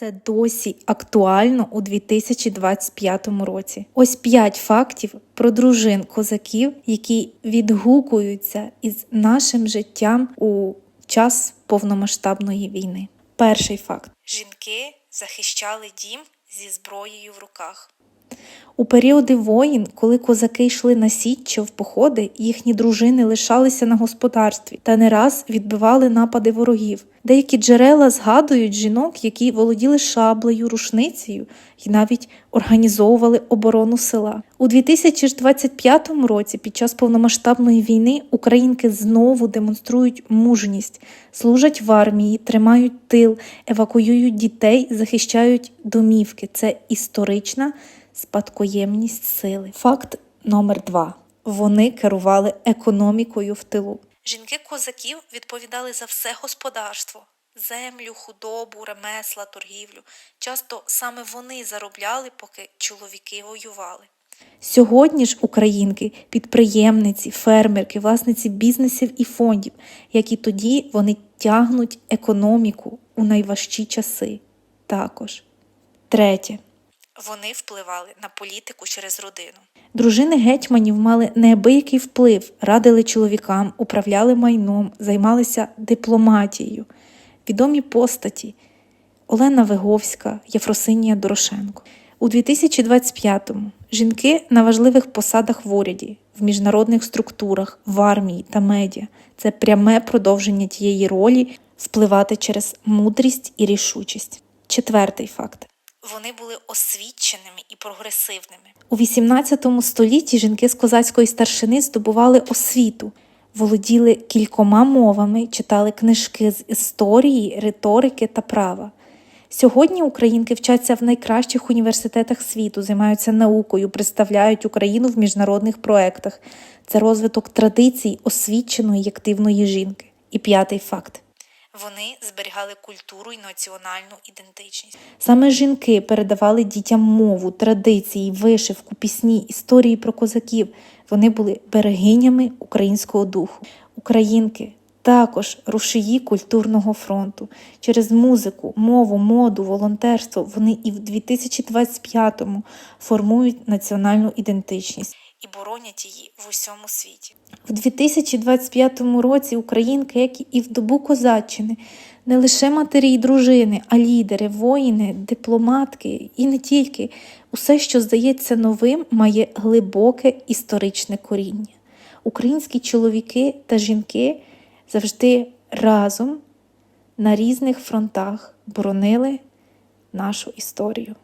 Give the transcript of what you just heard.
Це досі актуально у 2025 році. Ось п'ять фактів про дружин козаків, які відгукуються із нашим життям у час повномасштабної війни. Перший факт: жінки захищали дім зі зброєю в руках. У періоди воїн, коли козаки йшли на січ чи в походи, їхні дружини лишалися на господарстві та не раз відбивали напади ворогів. Деякі джерела згадують жінок, які володіли шаблею, рушницею і навіть організовували оборону села. У 2025 році, під час повномасштабної війни, українки знову демонструють мужність, служать в армії, тримають тил, евакуюють дітей, захищають домівки. Це історична спадкоємність сили. Факт номер два: вони керували економікою в тилу. Жінки козаків відповідали за все господарство. Землю, худобу, ремесла, торгівлю. Часто саме вони заробляли, поки чоловіки воювали. Сьогодні ж українки підприємниці, фермерки, власниці бізнесів і фондів, як і тоді вони тягнуть економіку у найважчі часи. Також. Третє. Вони впливали на політику через родину. Дружини гетьманів мали неабиякий вплив, радили чоловікам, управляли майном, займалися дипломатією. Відомі постаті Олена Виговська, Єфросинія Дорошенко. У 2025-му жінки на важливих посадах в уряді, в міжнародних структурах, в армії та медіа це пряме продовження тієї ролі впливати через мудрість і рішучість. Четвертий факт. Вони були освіченими і прогресивними. У XVIII столітті жінки з козацької старшини здобували освіту, володіли кількома мовами, читали книжки з історії, риторики та права. Сьогодні українки вчаться в найкращих університетах світу, займаються наукою, представляють Україну в міжнародних проектах. Це розвиток традицій освіченої й активної жінки. І п'ятий факт. Вони зберігали культуру і національну ідентичність. Саме жінки передавали дітям мову, традиції, вишивку, пісні, історії про козаків. Вони були берегинями українського духу. Українки також рушії культурного фронту. Через музику, мову, моду, волонтерство вони і в 2025-му формують національну ідентичність боронять її в усьому світі. В 2025 році українки, як і в добу козаччини, не лише матері й дружини, а лідери, воїни, дипломатки і не тільки. Усе, що здається новим, має глибоке історичне коріння. Українські чоловіки та жінки завжди разом на різних фронтах боронили нашу історію.